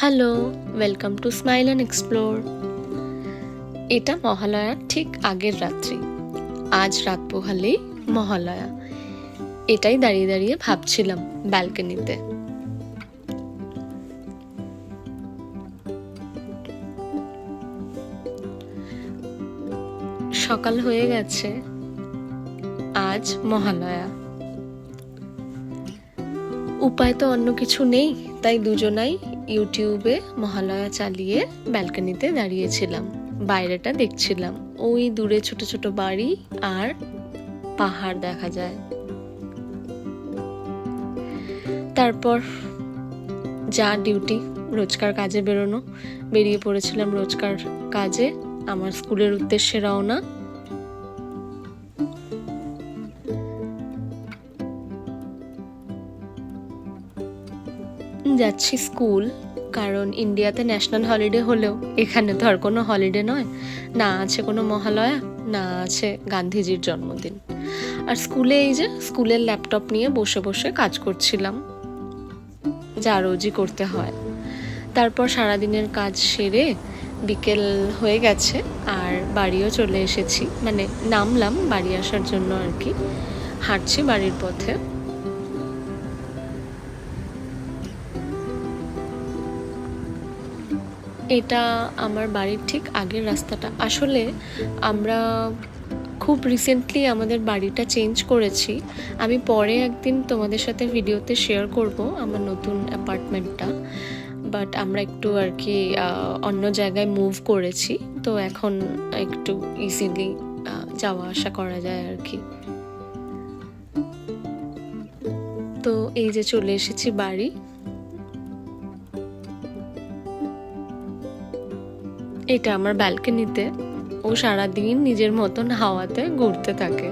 Hello welcome to smile and explore এটা মহালয়ার ঠিক আগের রাত্রি। আজ রাত পোহালেই মহালয়া। এটাই দাঁড়িয়ে দাঁড়িয়ে ভাবছিলাম ব্যালকনিতে। সকাল হয়ে গেছে। আজ মহালয়া। উপায় তো অন্য কিছু নেই, তাই দুজনাই ইউটিউবে মহালয়া চালিয়ে ব্যালকনিতে দাঁড়িয়েছিলাম। বাইরেটা দেখছিলাম। ওই দূরে ছোট ছোট বাড়ি আর পাহাড় দেখা যায়। তারপর যা ডিউটি, রোজকার কাজে বেরোনো। বেরিয়ে পড়েছিলাম রোজকার কাজে। আমার স্কুলের উদ্দেশ্যে রওনা। যাচ্ছি স্কুল, কারণ ইন্ডিয়াতে ন্যাশনাল হলিডে হলেও এখানে তো আর কোনো হলিডে নয়। না আছে কোনো মহালয়া, না আছে গান্ধীজির জন্মদিন। আর স্কুলে এই যে স্কুলের ল্যাপটপ নিয়ে বসে বসে কাজ করছিলাম, যা রোজই করতে হয়। তারপর সারাদিনের কাজ সেরে বিকেল হয়ে গেছে, আর বাড়িও চলে এসেছি। মানে নামলাম বাড়ি আসার জন্য আর কি। হাঁটছি বাড়ির পথে। এটা আমার বাড়ির ঠিক আগের রাস্তাটা। আসলে আমরা খুব রিসেন্টলি আমাদের বাড়িটা চেঞ্জ করেছি। আমি পরে একদিন তোমাদের সাথে ভিডিওতে শেয়ার করব আমার নতুন অ্যাপার্টমেন্টটা বাট আমরা একটু আর কি অন্য জায়গায় মুভ করেছি। তো এখন একটু ইজিলি যাওয়া আসা করা যায় আর কি। তো এই যে চলে এসেছি বাড়ি। এটা আমার ব্যালকনিতে। ও সারাদিন নিজের মতন হাওয়াতে ঘুরতে থাকে।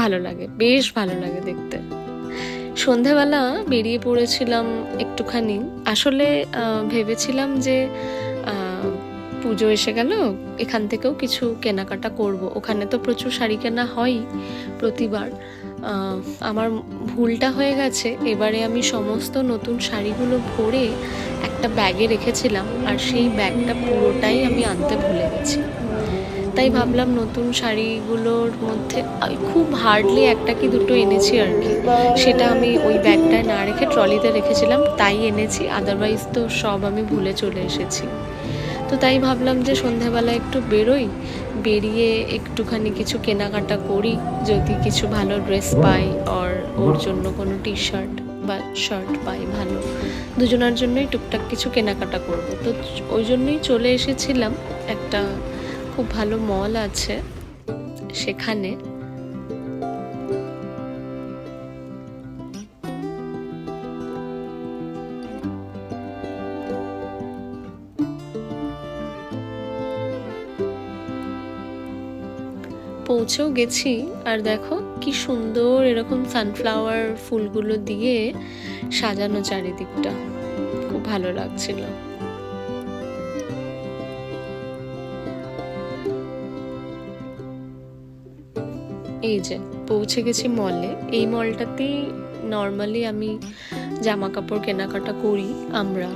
ভালো লাগে, বেশ ভালো লাগে দেখতে। সন্ধেবেলা বেরিয়ে পড়েছিলাম একটুখানি। আসলে ভেবেছিলাম যে পুজো এসে গেল, এখান থেকেও কিছু কেনাকাটা করব। ওখানে তো প্রচুর শাড়ি কেনা হয়ই প্রতিবার। আমার ভুলটা হয়ে গেছে। এবারে আমি সমস্ত নতুন শাড়িগুলো ভরে একটা ব্যাগে রেখেছিলাম, আর সেই ব্যাগটা পুরোটাই আমি আনতে ভুলে গেছি। তাই ভাবলাম নতুন শাড়িগুলোর মধ্যে খুব হার্ডলি একটা কি দুটো এনেছি আর কি। সেটা আমি ওই ব্যাগটায় না রেখে ট্রলিতে রেখেছিলাম, তাই এনেছি আদারওয়াইজ তো সব আমি ভুলে চলে এসেছি। তো তাই ভাবলাম যে সন্ধ্যাবেলা একটু বেরোই, বেরিয়ে একটুখানি কিছু কেনাকাটা করি, যদি কিছু ভালো ড্রেস পাই আর ওর জন্য কোনো টি শার্ট বা শার্ট পাই ভালো। দুজনের জন্যই টুকটাক কিছু কেনাকাটা করব। তো ওই জন্যই চলে এসেছিলাম একটা খুব ভালো মল আছে, সেখানে পৌঁছেও গেছি আর দেখো কি সুন্দর এরকম সানফ্লাওয়ার ফুলগুলো দিয়ে সাজানো চারিদিকটা। খুব ভালো লাগছিল। এই যে, পৌঁছে গেছি মলে এই মলটাতেই নর্মালি আমি জামা কাপড় কেনাকাটা করি, আমরা।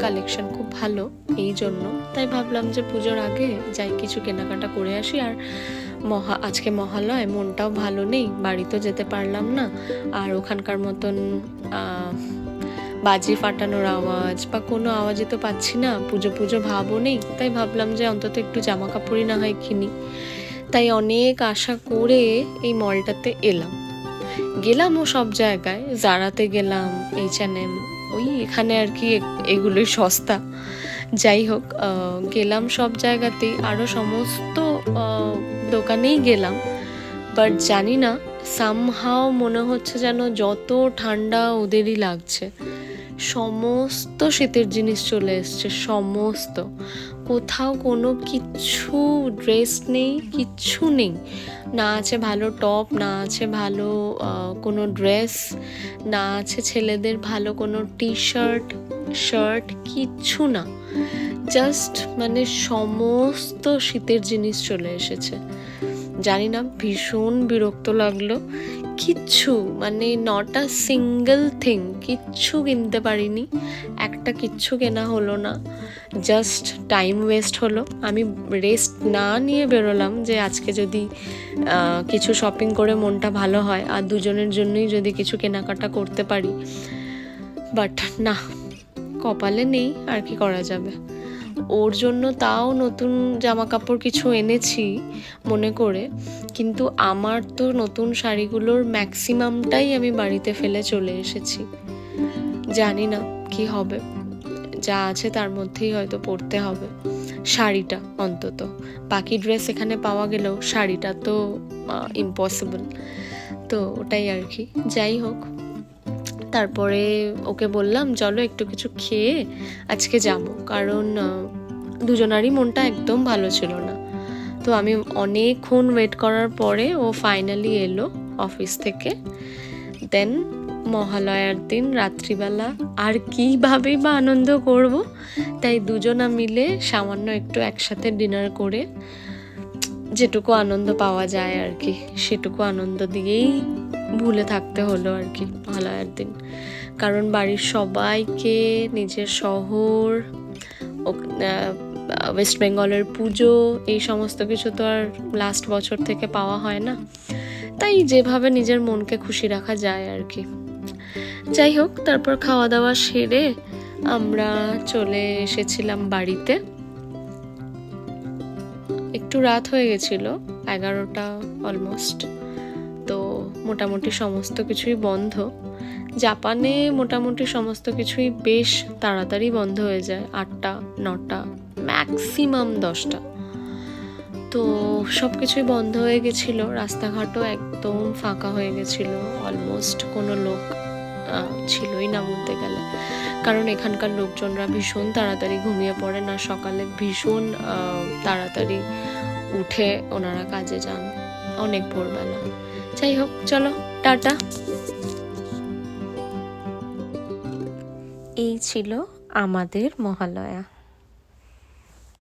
কালেকশন খুব ভালো। এই জন্য। তাই ভাবলাম যে পুজোর আগে যাই কিছু কেনাকাটা করে আসি। আর মহা, আজকে মহালয়, মনটাও ভালো নেই, বাড়িতেও যেতে পারলাম না। আর ওখানকার মতন বাজি ফাটানোর আওয়াজ বা কোনো আওয়াজই তো পাচ্ছি না। পুজো পুজো ভাবও নেই। তাই ভাবলাম যে অন্তত একটু জামা কাপড়ই না হয় কিনি। তাই অনেক আশা করে এই মলটাতে এলাম। গেলামও সব জায়গায়। জারাতে গেলাম এইচ এন এম ওই এখানে আর কি এগুলোই সস্তা। যাই হোক গেলাম সব জায়গাতেই আরও সমস্ত দোকানেই গেলাম। বাট জানি না সামহাও মনে হচ্ছে যেন যত ঠান্ডা ওদেরই লাগছে, সমস্ত শীতের জিনিস চলে এসছে, সমস্ত। কোথাও কোনো কিচ্ছু ড্রেস নেই কিচ্ছু নেই। না আছে ভালো টপ না আছে ভালো কোনো ড্রেস না আছে ছেলেদের ভালো কোনো টি শার্ট শার্ট কিচ্ছু না। জাস্ট মানে সমস্ত শীতের জিনিস চলে এসেছে। জানি না, ভীষণ বিরক্ত লাগল। কিচ্ছু মানে নট সিঙ্গেল থিং কিচ্ছু কিনতে পারিনি। একটা কিচ্ছু কেনা হলো না। জাস্ট টাইম ওয়েস্ট হলো। আমি রেস্ট না নিয়ে বেরোলাম যে আজকে যদি কিছু শপিং করে মনটা ভালো হয়, আর দুজনের জন্যই যদি কিছু কেনাকাটা করতে পারি। বাট না কপালে নেই, আর কি করা যাবে? ওর জন্য তাও নতুন জামা কাপড় কিছু এনেছি, মনে করে। কিন্তু আমার তো নতুন শাড়িগুলোর ম্যাক্সিমামটাই আমি বাড়িতে ফেলে চলে এসেছি। জানি না কি হবে। যা আছে তার মধ্যেই হয়তো পরতে হবে। শাড়িটা অন্তত। বাকি ড্রেস এখানে পাওয়া গেলেও শাড়িটা তো ইম্পসিবল তো ওটাই আর কি। যাই হোক। তারপরে ওকে বললাম, চলো একটু কিছু খেয়ে আজকে যাব। কারণ দুজনারই মনটা একদম ভালো ছিল না। তো আমি অনেকক্ষণ ওয়েট করার পরে ও ফাইনালি এলো অফিস থেকে। দেন মহালয়ার দিন রাত্রিবেলা আর কীভাবেই বা আনন্দ করব? তাই দুজনা মিলে সামান্য একটু একসাথে ডিনার করে যেটুকু আনন্দ পাওয়া যায় আর কি, সেটুকু আনন্দ দিয়েই ভুলে থাকতে হলো আর কি মহালয়ার দিন। কারণ বাড়ির সবাইকে নিজের শহর ওয়েস্ট বেঙ্গলের পুজো, এই সমস্ত কিছু তো আর লাস্ট বছর থেকে পাওয়া হয় না। তাই যেভাবে নিজের মনকে খুশি রাখা যায় আর কি। যাই হোক, তারপর খাওয়া দাওয়া সেরে আমরা চলে এসেছিলাম বাড়িতে। একটু রাত হয়ে গেছিল, এগারোটা অলমোস্ট তো মোটামুটি সমস্ত কিছুই বন্ধ। জাপানে মোটামুটি সমস্ত কিছুই বেশ তাড়াতাড়ি বন্ধ হয়ে যায়, আটটা, নটা, ম্যাক্সিমাম দশটা। তো সব কিছুই বন্ধ হয়ে গেছিল, রাস্তাঘাটও একদম ফাঁকা হয়ে গেছিল অলমোস্ট কোনো লোক ছিলই না বলতে গেলে। কারণ এখানকার লোকজনরা ভীষণ তাড়াতাড়ি ঘুমিয়ে পড়ে না, সকালে ভীষণ তাড়াতাড়ি উঠে ওনারা কাজে যান, অনেক ভোরবেলা। যাই হোক চলো টাটা। এই ছিল আমাদের মহালয়া।